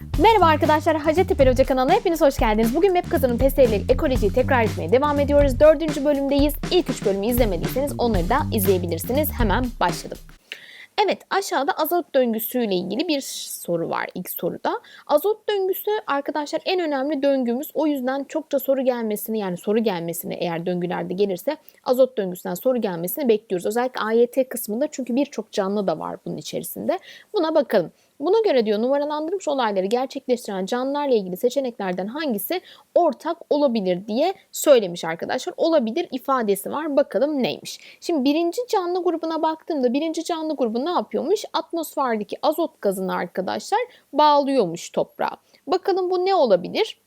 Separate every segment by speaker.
Speaker 1: Merhaba arkadaşlar, Hacettepe Hoca kanalına hepiniz hoş geldiniz. Bugün map kazanım testleriyle ekolojiyi tekrar etmeye devam ediyoruz. Dördüncü bölümdeyiz. İlk üç bölümü izlemediyseniz onları da izleyebilirsiniz. Hemen başladım. Evet aşağıda azot döngüsüyle ilgili bir soru var ilk soruda. Azot döngüsü arkadaşlar en önemli döngümüz. O yüzden çokça soru gelmesini yani soru gelmesini eğer döngülerde gelirse azot döngüsünden soru gelmesini bekliyoruz. Özellikle AYT kısmında çünkü birçok canlı da var bunun içerisinde. Buna bakalım. Buna göre diyor numaralandırmış olayları gerçekleştiren canlılarla ilgili seçeneklerden hangisi ortak olabilir diye söylemiş arkadaşlar. Olabilir ifadesi var. Bakalım neymiş. Şimdi birinci canlı grubuna baktığımda birinci canlı grubu ne yapıyormuş? Atmosferdeki azot gazını arkadaşlar bağlıyormuş toprağa. Bakalım bu ne olabilir?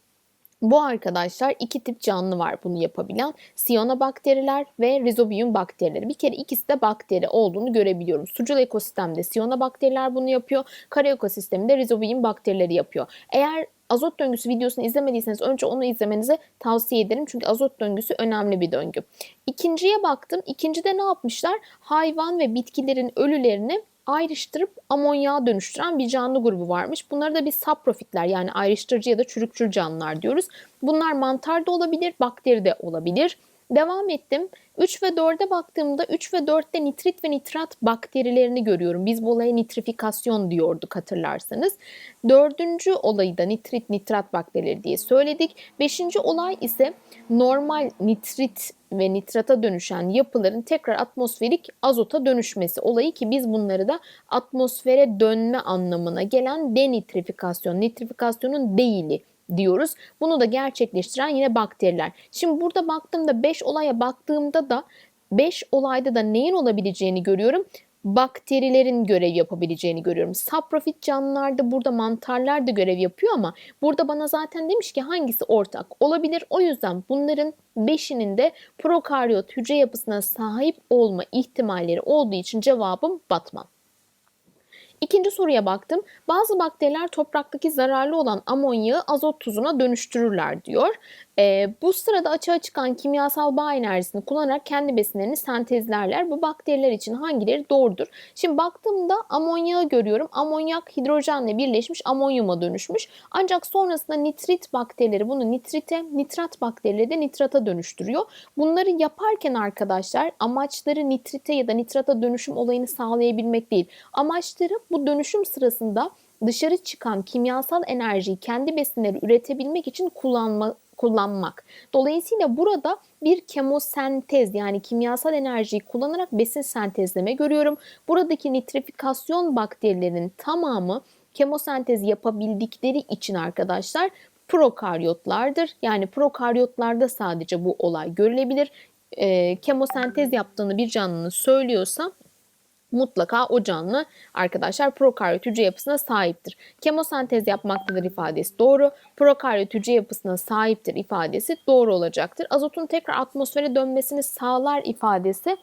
Speaker 1: Bu arkadaşlar iki tip canlı var bunu yapabilen. Siyonobakteriler ve Rhizobium bakterileri. Bir kere ikisi de bakteri olduğunu görebiliyorum. Sucul ekosistemde siyonobakteriler bunu yapıyor. Kara ekosisteminde Rhizobium bakterileri yapıyor. Eğer azot döngüsü videosunu izlemediyseniz önce onu izlemenizi tavsiye ederim. Çünkü azot döngüsü önemli bir döngü. İkinciye baktım. İkincide ne yapmışlar? Hayvan ve bitkilerin ölülerini ayrıştırıp amonyağa dönüştüren bir canlı grubu varmış. Bunlara da biz saprofitler yani ayrıştırıcı ya da çürükçül canlılar diyoruz. Bunlar mantar da olabilir, bakteri de olabilir. Devam ettim. 3 ve 4'e baktığımda 3 ve 4'te nitrit ve nitrat bakterilerini görüyorum. Biz bu olaya nitrifikasyon diyorduk hatırlarsanız. Dördüncü olayı da nitrit nitrat bakterileri diye söyledik. Beşinci olay ise normal nitrit ve nitrata dönüşen yapıların tekrar atmosferik azota dönüşmesi olayı ki biz bunları da atmosfere dönme anlamına gelen denitrifikasyon, nitrifikasyonun değili diyoruz. Bunu da gerçekleştiren yine bakteriler. Şimdi burada baktığımda 5 olaya baktığımda da 5 olayda da neyin olabileceğini görüyorum bakterilerin görev yapabileceğini görüyorum. Saprofit canlılarda burada mantarlar da görev yapıyor ama burada bana zaten demiş ki hangisi ortak olabilir. O yüzden bunların beşinin de prokaryot hücre yapısına sahip olma ihtimalleri olduğu için cevabım Batman. İkinci soruya baktım. Bazı bakteriler topraktaki zararlı olan amonyağı azot tuzuna dönüştürürler diyor. E, bu sırada açığa çıkan kimyasal bağ enerjisini kullanarak kendi besinlerini sentezlerler. Bu bakteriler için hangileri doğrudur? Şimdi baktığımda amonyağı görüyorum. Amonyak hidrojenle birleşmiş amonyuma dönüşmüş. Ancak sonrasında nitrit bakterileri bunu nitrite, nitrat bakterileri de nitrata dönüştürüyor. Bunları yaparken arkadaşlar amaçları nitrite ya da nitrata dönüşüm olayını sağlayabilmek değil. Amaçları bu dönüşüm sırasında dışarı çıkan kimyasal enerjiyi kendi besinleri üretebilmek için kullanma, kullanmak. Dolayısıyla burada bir kemosentez yani kimyasal enerjiyi kullanarak besin sentezleme görüyorum. Buradaki nitrifikasyon bakterilerinin tamamı kemosentez yapabildikleri için arkadaşlar prokaryotlardır. Yani prokaryotlarda sadece bu olay görülebilir. E, kemosentez yaptığını bir canlının söylüyorsa mutlaka o canlı arkadaşlar prokaryot hücre yapısına sahiptir. Kemosentez yapmaktadır ifadesi doğru. Prokaryot hücre yapısına sahiptir ifadesi doğru olacaktır. Azotun tekrar atmosfere dönmesini sağlar ifadesi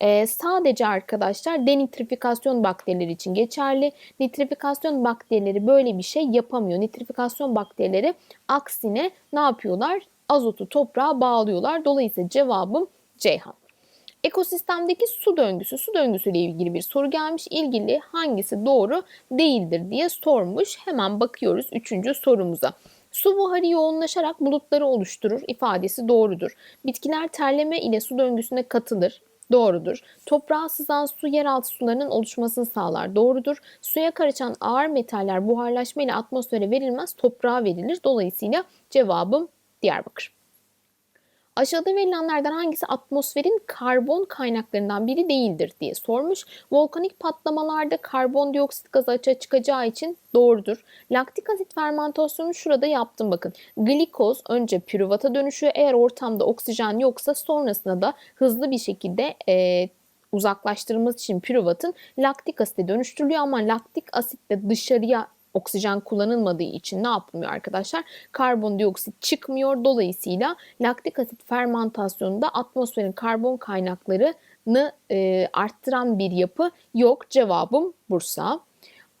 Speaker 1: ee, sadece arkadaşlar denitrifikasyon bakterileri için geçerli. Nitrifikasyon bakterileri böyle bir şey yapamıyor. Nitrifikasyon bakterileri aksine ne yapıyorlar? Azotu toprağa bağlıyorlar. Dolayısıyla cevabım Ceyhan. Ekosistemdeki su döngüsü, su döngüsüyle ilgili bir soru gelmiş. İlgili hangisi doğru değildir diye sormuş. Hemen bakıyoruz üçüncü sorumuza. Su buharı yoğunlaşarak bulutları oluşturur ifadesi doğrudur. Bitkiler terleme ile su döngüsüne katılır. Doğrudur. Toprağa sızan su yeraltı sularının oluşmasını sağlar. Doğrudur. Suya karışan ağır metaller buharlaşma ile atmosfere verilmez, toprağa verilir. Dolayısıyla cevabım Diyarbakır. Aşağıda verilenlerden hangisi atmosferin karbon kaynaklarından biri değildir diye sormuş. Volkanik patlamalarda karbondioksit gazı açığa çıkacağı için doğrudur. Laktik asit fermentasyonu şurada yaptım bakın. Glikoz önce pürüvata dönüşüyor. Eğer ortamda oksijen yoksa sonrasında da hızlı bir şekilde e, uzaklaştırılması için pürüvatın laktik asite dönüştürülüyor ama laktik asit de dışarıya oksijen kullanılmadığı için ne yapılmıyor arkadaşlar? Karbondioksit çıkmıyor. Dolayısıyla laktik asit fermentasyonunda atmosferin karbon kaynaklarını e, arttıran bir yapı yok. Cevabım Bursa.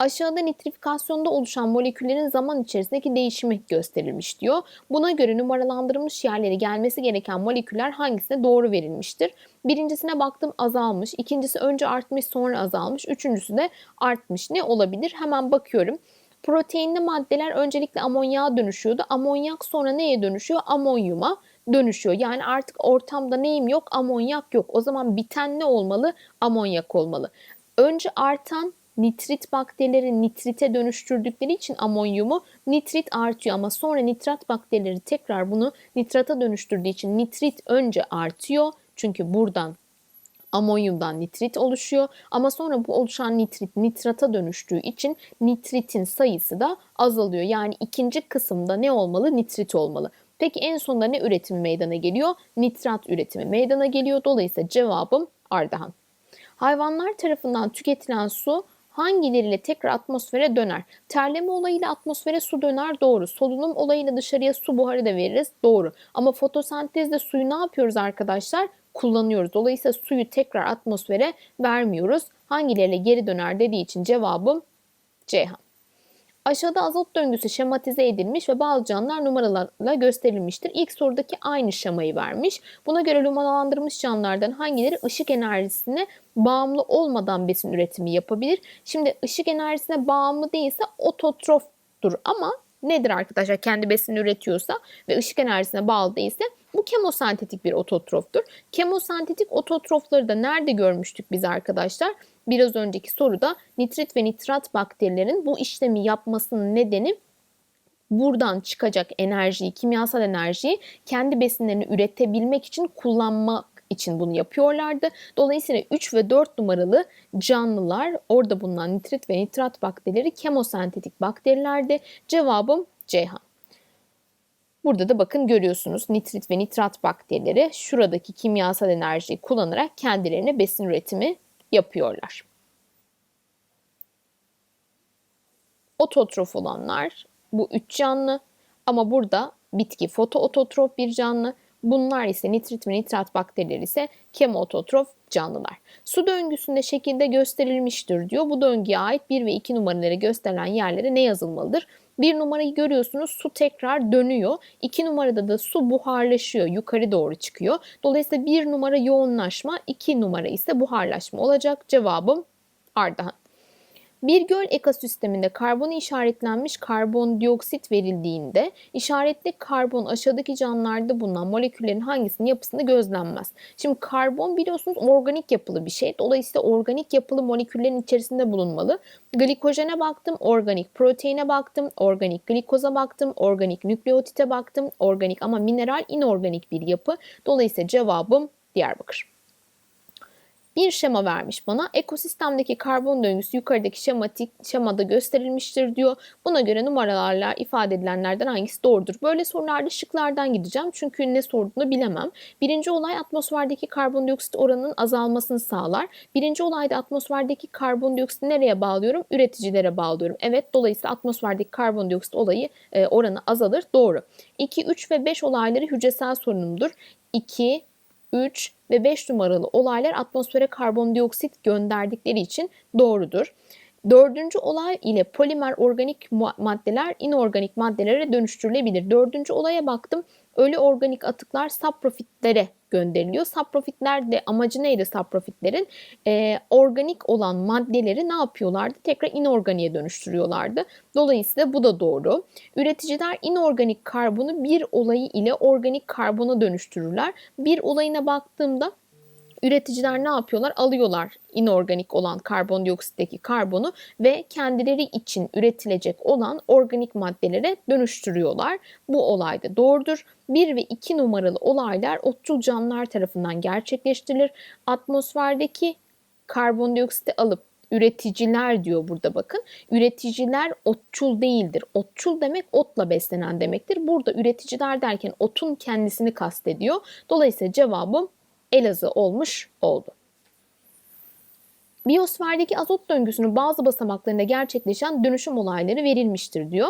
Speaker 1: Aşağıda nitrifikasyonda oluşan moleküllerin zaman içerisindeki değişimi gösterilmiş diyor. Buna göre numaralandırılmış yerlere gelmesi gereken moleküller hangisine doğru verilmiştir? Birincisine baktım azalmış, ikincisi önce artmış sonra azalmış, üçüncüsü de artmış. Ne olabilir? Hemen bakıyorum. Proteinli maddeler öncelikle amonyağa dönüşüyordu. Amonyak sonra neye dönüşüyor? Amonyuma dönüşüyor. Yani artık ortamda neyim yok? Amonyak yok. O zaman biten ne olmalı? Amonyak olmalı. Önce artan nitrit bakterileri nitrite dönüştürdükleri için amonyumu nitrit artıyor ama sonra nitrat bakterileri tekrar bunu nitrata dönüştürdüğü için nitrit önce artıyor. Çünkü buradan amonyumdan nitrit oluşuyor ama sonra bu oluşan nitrit nitrata dönüştüğü için nitritin sayısı da azalıyor. Yani ikinci kısımda ne olmalı? Nitrit olmalı. Peki en sonunda ne üretimi meydana geliyor? Nitrat üretimi meydana geliyor. Dolayısıyla cevabım Ardahan. Hayvanlar tarafından tüketilen su hangileriyle tekrar atmosfere döner? Terleme olayıyla atmosfere su döner doğru. Solunum olayıyla dışarıya su buharı da veririz doğru. Ama fotosentezde suyu ne yapıyoruz arkadaşlar? Kullanıyoruz. Dolayısıyla suyu tekrar atmosfere vermiyoruz. Hangileriyle geri döner dediği için cevabım Ceyhan. Aşağıda azot döngüsü şematize edilmiş ve bazı canlılar numaralarla gösterilmiştir. İlk sorudaki aynı şemayı vermiş. Buna göre numaralandırılmış canlılardan hangileri ışık enerjisine bağımlı olmadan besin üretimi yapabilir? Şimdi ışık enerjisine bağımlı değilse ototroftur ama nedir arkadaşlar kendi besini üretiyorsa ve ışık enerjisine bağlı değilse bu kemosentetik bir ototroftur. Kemosentetik ototrofları da nerede görmüştük biz arkadaşlar? Biraz önceki soruda nitrit ve nitrat bakterilerin bu işlemi yapmasının nedeni buradan çıkacak enerjiyi, kimyasal enerjiyi kendi besinlerini üretebilmek için kullanmak için bunu yapıyorlardı. Dolayısıyla 3 ve 4 numaralı canlılar orada bulunan nitrit ve nitrat bakterileri kemosentetik bakterilerdi. Cevabım Ceyhan. Burada da bakın görüyorsunuz nitrit ve nitrat bakterileri şuradaki kimyasal enerjiyi kullanarak kendilerine besin üretimi yapıyorlar. Ototrof olanlar bu üç canlı ama burada bitki fotoototrof bir canlı. Bunlar ise nitrit ve nitrat bakterileri ise kemoototrof canlılar. Su döngüsünde şekilde gösterilmiştir diyor. Bu döngüye ait 1 ve 2 numaraları gösterilen yerlere ne yazılmalıdır? Bir numarayı görüyorsunuz su tekrar dönüyor. İki numarada da su buharlaşıyor. Yukarı doğru çıkıyor. Dolayısıyla bir numara yoğunlaşma, iki numara ise buharlaşma olacak. Cevabım Ardahan. Bir göl ekosisteminde karbonu işaretlenmiş karbondioksit verildiğinde işaretli karbon aşağıdaki canlılarda bulunan moleküllerin hangisinin yapısında gözlenmez. Şimdi karbon biliyorsunuz organik yapılı bir şey. Dolayısıyla organik yapılı moleküllerin içerisinde bulunmalı. Glikojene baktım, organik proteine baktım, organik glikoza baktım, organik nükleotite baktım, organik ama mineral inorganik bir yapı. Dolayısıyla cevabım Diyarbakır bir şema vermiş bana. Ekosistemdeki karbon döngüsü yukarıdaki şematik şemada gösterilmiştir diyor. Buna göre numaralarla ifade edilenlerden hangisi doğrudur? Böyle sorularda şıklardan gideceğim. Çünkü ne sorduğunu bilemem. Birinci olay atmosferdeki karbondioksit oranının azalmasını sağlar. Birinci olayda atmosferdeki karbondioksit nereye bağlıyorum? Üreticilere bağlıyorum. Evet dolayısıyla atmosferdeki karbondioksit olayı e, oranı azalır. Doğru. 2, 3 ve 5 olayları hücresel sorunumdur. 2, 3 ve 5 numaralı olaylar atmosfere karbondioksit gönderdikleri için doğrudur. Dördüncü olay ile polimer organik maddeler inorganik maddelere dönüştürülebilir. Dördüncü olaya baktım. Ölü organik atıklar saprofitlere gönderiliyor. Saprofitler de amacı neydi saprofitlerin? Ee, organik olan maddeleri ne yapıyorlardı? Tekrar inorganiğe dönüştürüyorlardı. Dolayısıyla bu da doğru. Üreticiler inorganik karbonu bir olayı ile organik karbona dönüştürürler. Bir olayına baktığımda üreticiler ne yapıyorlar? Alıyorlar inorganik olan karbondioksitteki karbonu ve kendileri için üretilecek olan organik maddelere dönüştürüyorlar. Bu olay da doğrudur. 1 ve 2 numaralı olaylar otçul canlılar tarafından gerçekleştirilir. Atmosferdeki karbondioksiti alıp üreticiler diyor burada bakın. Üreticiler otçul değildir. Otçul demek otla beslenen demektir. Burada üreticiler derken otun kendisini kastediyor. Dolayısıyla cevabım Elazığ olmuş oldu. Biyosferdeki azot döngüsünün bazı basamaklarında gerçekleşen dönüşüm olayları verilmiştir diyor.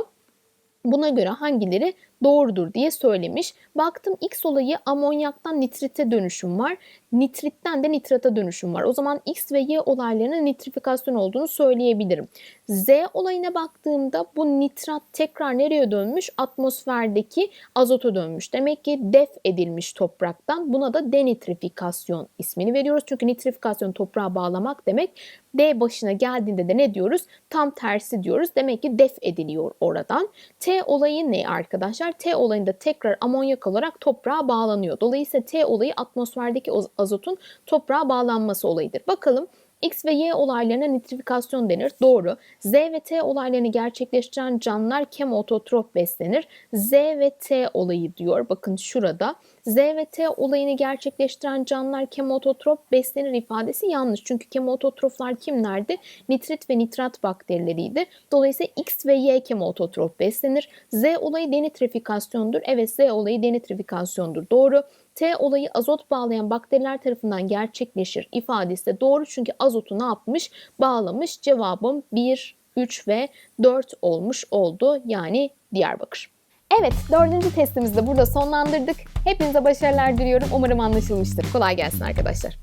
Speaker 1: Buna göre hangileri doğrudur diye söylemiş. Baktım X olayı amonyaktan nitrite dönüşüm var. Nitritten de nitrata dönüşüm var. O zaman X ve Y olaylarının nitrifikasyon olduğunu söyleyebilirim. Z olayına baktığımda bu nitrat tekrar nereye dönmüş? Atmosferdeki azota dönmüş. Demek ki def edilmiş topraktan. Buna da denitrifikasyon ismini veriyoruz. Çünkü nitrifikasyon toprağa bağlamak demek. D başına geldiğinde de ne diyoruz? Tam tersi diyoruz. Demek ki def ediliyor oradan. T olayı ne arkadaşlar? T olayında tekrar amonyak olarak toprağa bağlanıyor. Dolayısıyla T olayı atmosferdeki azotun toprağa bağlanması olayıdır. Bakalım X ve Y olaylarına nitrifikasyon denir. Doğru. Z ve T olaylarını gerçekleştiren canlılar kemototrop beslenir. Z ve T olayı diyor. Bakın şurada. Z ve T olayını gerçekleştiren canlılar kemototrop beslenir ifadesi yanlış. Çünkü kemototroflar kimlerdi? Nitrit ve nitrat bakterileriydi. Dolayısıyla X ve Y kemototrop beslenir. Z olayı denitrifikasyondur. Evet Z olayı denitrifikasyondur. Doğru. T olayı azot bağlayan bakteriler tarafından gerçekleşir ifadesi de doğru çünkü azotu ne yapmış? Bağlamış. Cevabım 1, 3 ve 4 olmuş oldu. Yani Diyarbakır. Evet, dördüncü testimizi de burada sonlandırdık. Hepinize başarılar diliyorum. Umarım anlaşılmıştır. Kolay gelsin arkadaşlar.